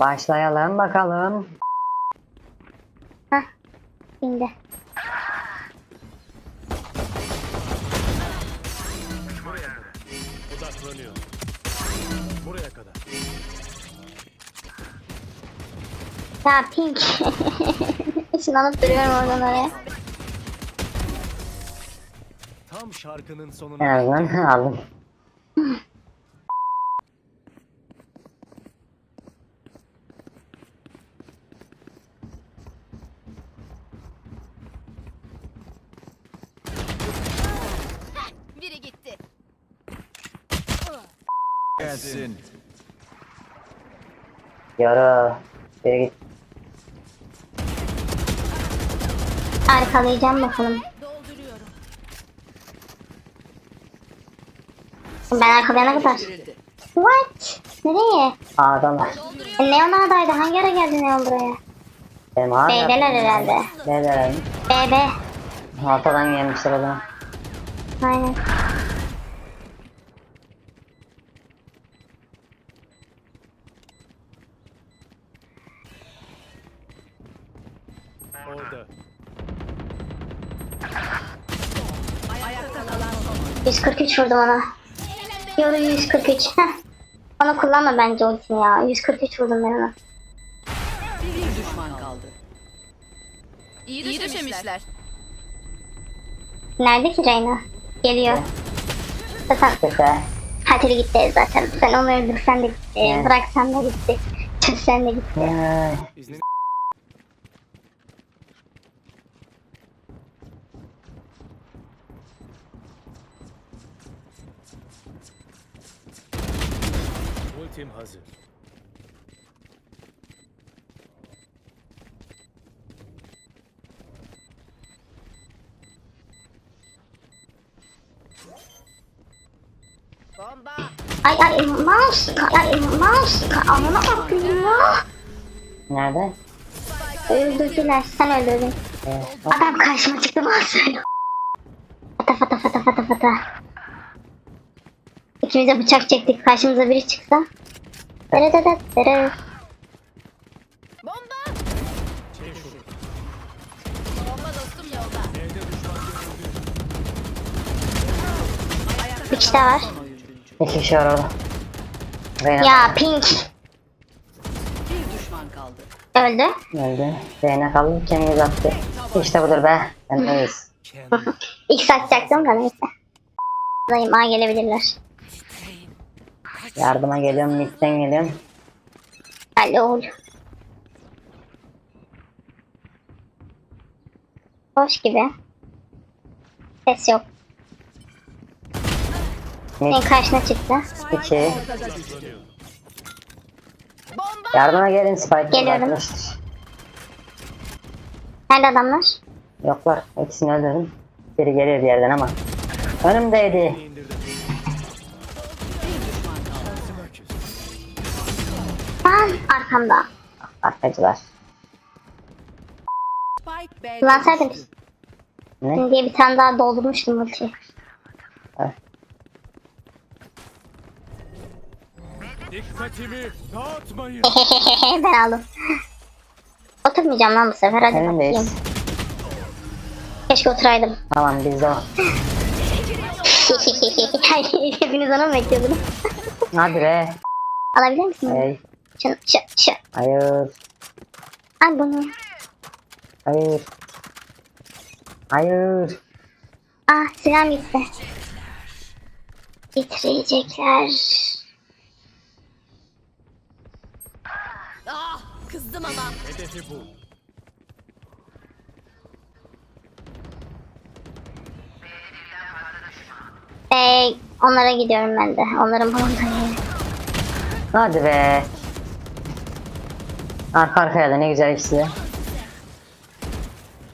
Başlayalım bakalım. Hah. Şimdi. Odaklanıyor. Buraya kadar. Ya pink. Işınlanıp duruyorum oradan oraya. Tam şarkının En sonuna azından aldım. Biri gitti. Gelsin. Yoru. Biri git. Arkalayacağım bakalım. Dolduruyorum. Ben arkalayana kadar. What? Nereye? A'dalar. E, Neon A'daydı. Hangi ara geldi Neon buraya? Benim A B'deler herhalde. B'deler. B, B. Ortadan gelmişler o zaman. Aynen. 143 vurdum ona. Yoru 143. Heh. Onu kullanma bence ultini ya. 143 vurdum ben ona. Bir düşman kaldı. İyi, İyi döşemişler. Nerede ki Reyna? Geliyor. Zaten katili gitti zaten. Sen onu öldürsen de gitti. Bıraksan da gitti. Çözsen de gitti. Ultim hazır. Bomba. Ay ay mouse. Ay mouse. Amına bakayım ya. Nerede? Öldürdüler. Sen öldürdün. Evet. Adam karşıma çıktı mouse. Fata fata fata fata fata. İkimize bıçak çektik. Karşımıza biri çıksa. Dere dere. Bomba. Bomba dostum yolda. Bir kişi daha var. İki kişi var orada. Reyna Ya pink. Bir düşman kaldı. Öldü. öldü. Reyna kaldı. Kendini attı. İşte budur be. Ben neyiz? İlk satacaktım da neyse. Dayım A gelebilirler. Yardıma geliyorum. Mid'den geliyorum. Oğul. Boş gibi. Ses yok. Mid Senin karşına çıktı. 2. Bomba. Yardıma gelin Spike. Geliyorum. arkadaşlar. Nerede adamlar? Yoklar. İkisini öldürdüm. Biri geliyor bir yerden ama. Önümdeydi. Arkamda. Arkacılar. Düştü. Ne? diye bir tane daha doldurmuştum ultiyi. Dikkatimi dağıtmayın. ben aldım. Oturmayacağım lan bu sefer hadi bakayım. Önümdeyiz. Keşke oturaydım. Tamam biz de. Hepiniz onu mu bekliyordunuz? Hadi be. Alabilir misin? Hey. Şunu, şu, şu. Hayır. Al bunu. Hayır. Hayır. Ah silahım gitti. Bitirecekler. Ah kızdım ama. Hedefi bu. Ee, onlara gidiyorum ben de. Onların bulunduğu Hadi be. Arka arkaya da ne güzel ikisi de.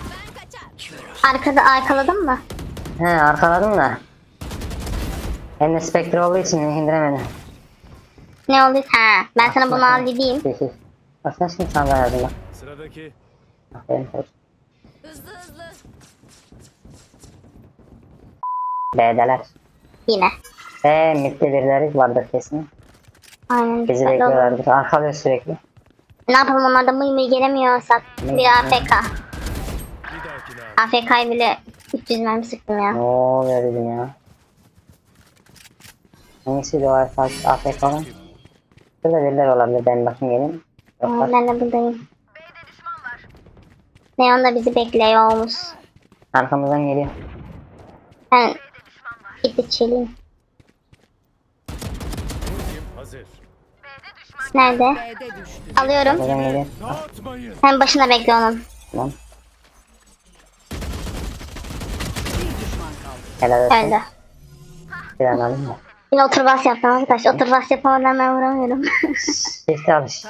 Ben kaçar. Arkada arkaladım mı? He arkaladım da. Hem de Spectre olduğu için indiremedim. Ne oldu? Ha, ben sana bunu al dediğim. Hihi. Aslında şimdi sana da yardım. Sıradaki Aferin. Hızlı hızlı. B'deler. Yine. B midde birileri vardır kesin. Aynen. Bizi bekliyorlardır. Arkalıyor sürekli. Ne yapalım onlar da mıy mıy gelemiyorsak. Bir AFK. AFK'yı bile 300 mermi sıktım ya. Dedim ya. Hangisiydi o AFK AFK olan? Şurada birileri olabilir. Ben bakayım gelin. Yoklar. ben de buradayım. Neon da bizi bekliyormuş. Arkamızdan geliyor. Ben gidip çeleyim. Ultim hazır. Nerede? Alıyorum. Geliyor. Dağıtmayın. Sen başına bekle onun. Tamam. Helal olsun. Öldü. Bir an alayım da. Yine otur bas yaptım arkadaş. Otur bas yapamadan ben vuramıyorum. Shift'e alış.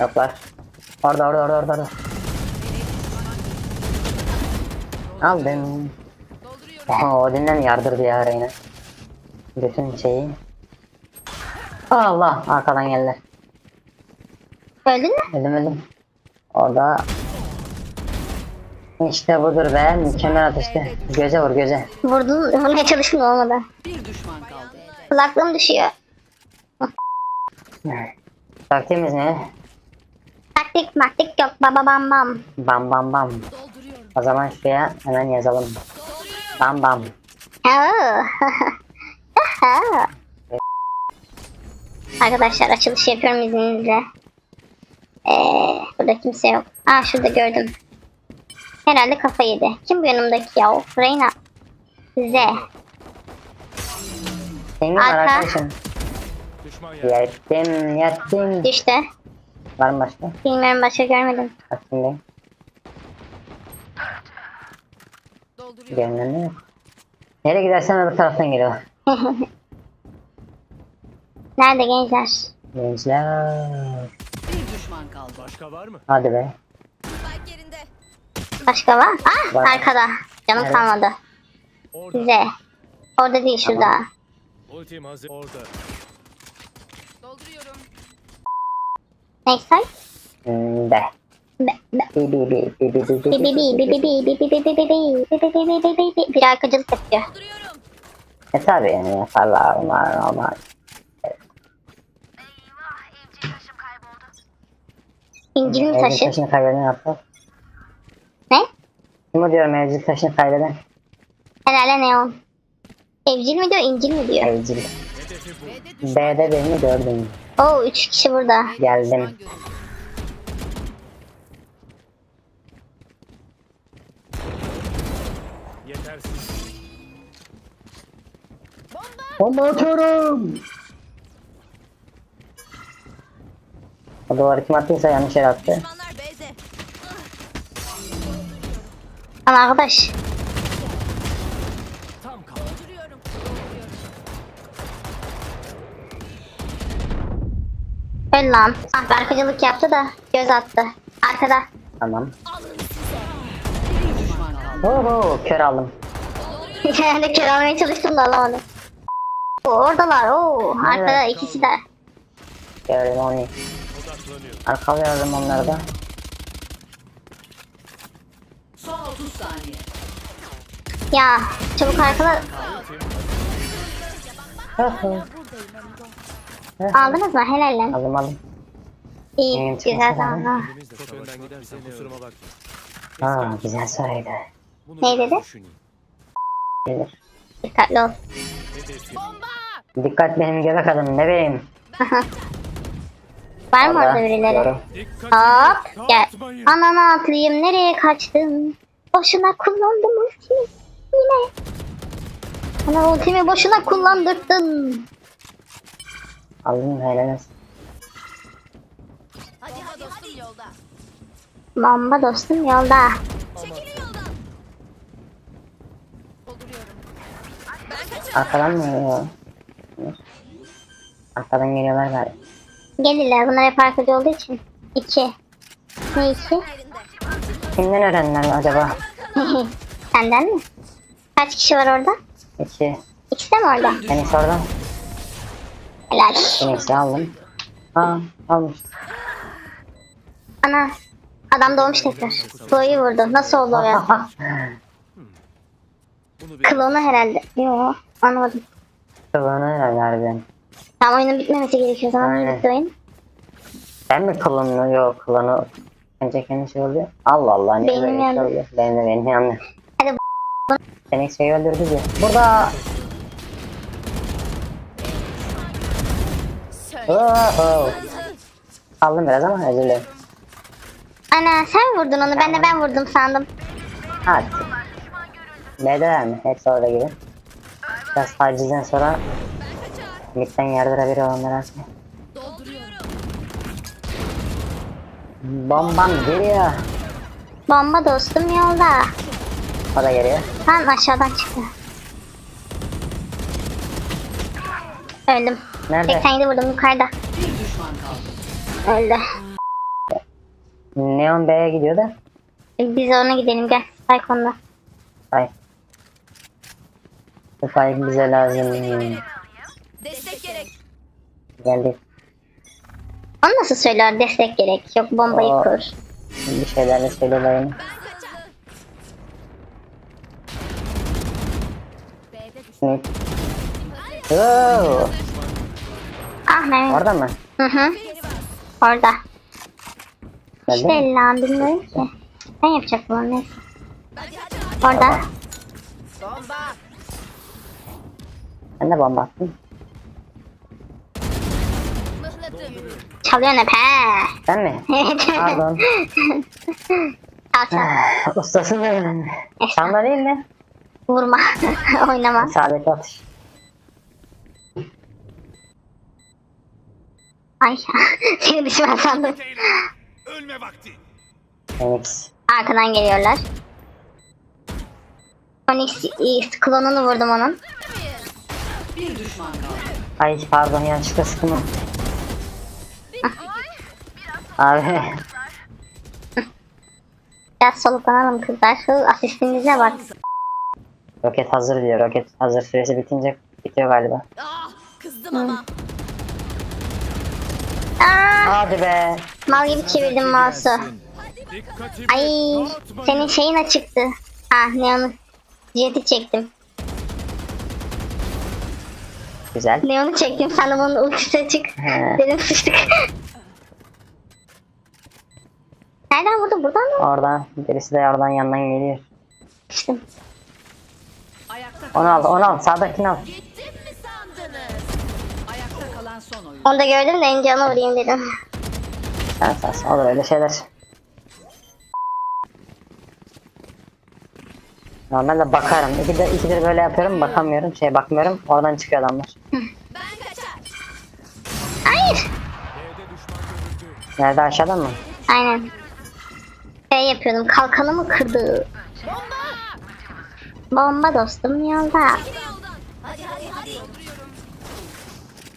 Yoklar. Orada orada orada. orada. Aldım. Oha Odin'den yardırdı ya Reyna. Bütün şeyi. Allah arkadan geldi. Öldün mü? Öldüm öldüm. Orada. İşte budur be mükemmel atıştı. Göze vur göze. Vurdun, vurmaya çalıştım da olmadı. Bir düşman kaldı. Kulaklığım düşüyor. Taktiğimiz ne? Taktik maktik yok baba bam bam. Bam bam bam. O zaman şuraya hemen yazalım. Bam bam. Oo. Arkadaşlar açılış yapıyorum izninizle. Ee, burada kimse yok. Aa şurada gördüm. Herhalde kafa yedi. Kim bu yanımdaki ya? Reyna. Z. Senin Arka. yer. Yattım yattım. Düştü. Var mı başka? Bilmiyorum başka görmedim. Dolduruyorum. Görünen yok. Nereye gidersen öbür taraftan geliyor. Nerede gençler? Gençler. Bir düşman kaldı. Başka var mı? Hadi be. Başka var? Ah var. arkada. Canım evet. kalmadı. Orada. Orada değil şurada. Tamam. Ultim hazır orada. Dolduruyorum. Next time? Hmm, be. Bir arkacılık yapıyor. E tabi yani yaparlar onlar normal. İncil mi Evcil taşı? taşını kaybeden yapar. Ne? Kim diyorum evcil taşını kaybeden? Herhalde neon. Evcil mi diyor, incil mi diyor? Evcil. B'de birini gördüm. Oo, üç kişi burada. Geldim. Yetersiz. Bomba atıyorum. O duvarı kim attıysa yanlış yere attı. Ama arkadaş. Öl lan. Ah arkacılık yaptı da göz attı. Arkada. Tamam. Oho kör aldım. De kör almaya çalıştım da alamadım. Oo, oradalar. Oo, arkada Evet. ikisi de. Gördüm onu. Arkalıyorum onları da. Son 30 saniye. Ya çabuk arkada. Aldınız mı? Helal lan. aldım aldım. İyi. Evet, Güzel tamam. Çok önden gidersen kusuruma bakma. Ha güzel. Bunu Ne dedi? Gelir. Dikkatli ol. Dikkat benim göbek adım bebeğim. Var mı Orada, birileri? Hop gel. Ananı atlayayım. Nereye kaçtın? Boşuna kullandım ultimi. Yine. Ana ultimi boşuna kullandırdın. Aldım helal olsun. Hadi hadi dostum yolda. Bomba dostum yolda. Çekilin yoldan. Dolduruyorum. Ben. Arkadan mı geliyor? Arkadan geliyorlar galiba. Gelirler. Bunlar hep arkacı olduğu için. İki. Ne iki? Kimden öğrendiler acaba? Senden mi? Kaç kişi var orada? İki. İkisi de mi orada? Beni sordum. Helal. Phoenix'i aldım. Aa almış. Ana. Adam doğmuş tekrar. Doğuyu vurdu. Nasıl oldu o ya? Klonu herhalde. Yo. Anlamadım. Kılığını herhalde harbiden. Tam oyunun bitmemesi gerekiyor. Zaman niye bitti oyun? Ben mi klonunu yok klonu önce kendi şey oluyor. Allah Allah ne Benim böyle şey yandı. oluyor. Benim de benim yandı. Hadi Seni şey öldürdü diye. Burada. Oho. Aldım biraz ama özür dilerim. Ana sen vurdun onu ben de ben vurdum sandım. Hadi. B'deler mi? Hepsi orada gibi. Biraz tacizden sonra. Midden yardıra biri olanlar aslında. Dolduruyorum. Bombam geliyor. Bomba dostum yolda. O da geliyor. Lan aşağıdan çıktı. Öldüm. Nerede? 87 vurdum yukarıda. Öldü. Neon B'ye gidiyor da. Biz ona gidelim gel. Saykonda. Ay. Spike bize lazım. Geldik. Onu nasıl söyler destek gerek. Yok bombayı Aa. kur. Bir şeyler de söyleyelim. Ben kaçar. B'de düş. Mid. Oo, Ah orada mı? Hı hı. Orada. Geldi İşte mi? lan bilmiyorum ki. Ben yapacaktım onu neyse. Orada. Bomba. Ben de bomba attım. Mıhladım. Çalıyor ne pe. Sen mi? Evet. Pardon. Çal çal. Ustası mı? Çanda değil mi? Vurma. Oynama. Saadet atış. Ay. Seni düşman sandım. Ölme vakti. Phoenix. Arkadan geliyorlar. İyi, klonunu vurdum onun. Bir düşman kaldı. Ay pardon yanlışlıkla sıkma. Abi. Biraz soluklanalım kızlar. Şu asistimize bak. Roket hazır diyor. Roket hazır süresi bitince bitiyor galiba. Ah kızdım ama. Aa, Hadi be. mal gibi çevirdim mouse'u. Ay senin şeyin açıktı. Ha Neon'u jeti çektim. Güzel. Neon'u çektim sandım onun ultisi açık. He. Dedim sıçtık. Nereden vurdu? Buradan mı? Oradan birisi de oradan yandan geliyor. Ayakta Onu al, onu al. Sağdakini al. Gittim mi sandınız? Ayakta kalan son oyun. Onu da gördüm de önce ona vurayım dedim. Sen sağsın. Olur öyle şeyler. Normalde bakarım. İkidir, ikidir böyle yapıyorum. Bakamıyorum. Şey bakmıyorum. Oradan çıkıyor adamlar. Ben kaçar. Hayır. Nerede aşağıda mı? Aynen. Şey yapıyordum. Kalkanımı kırdı. Bomba. Bomba dostum yolda. Hadi hadi hadi.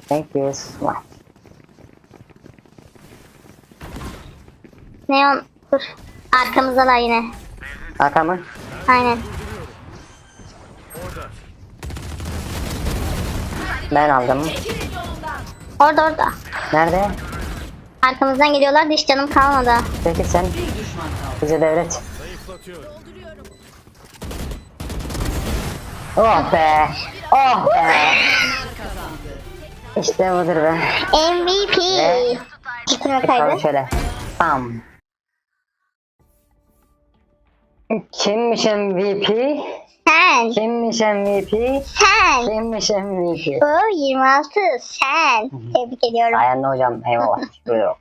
Thank you. so much. Neon dur. Arkamızdalar yine. Arka mı? Aynen. Ben aldım. Orada orada. Nerede? Arkamızdan geliyorlar da hiç canım kalmadı. Peki sen. bize devret. Oh be. Oh be. İşte budur be. MVP. Tabii kaydı. şöyle. Bam. Kimmiş MVP? Sen. Kimmiş MVP? Sen. Kimmiş MVP? O 26 sen. Tebrik ediyorum. Sayende hocam eyvallah. Buyurun.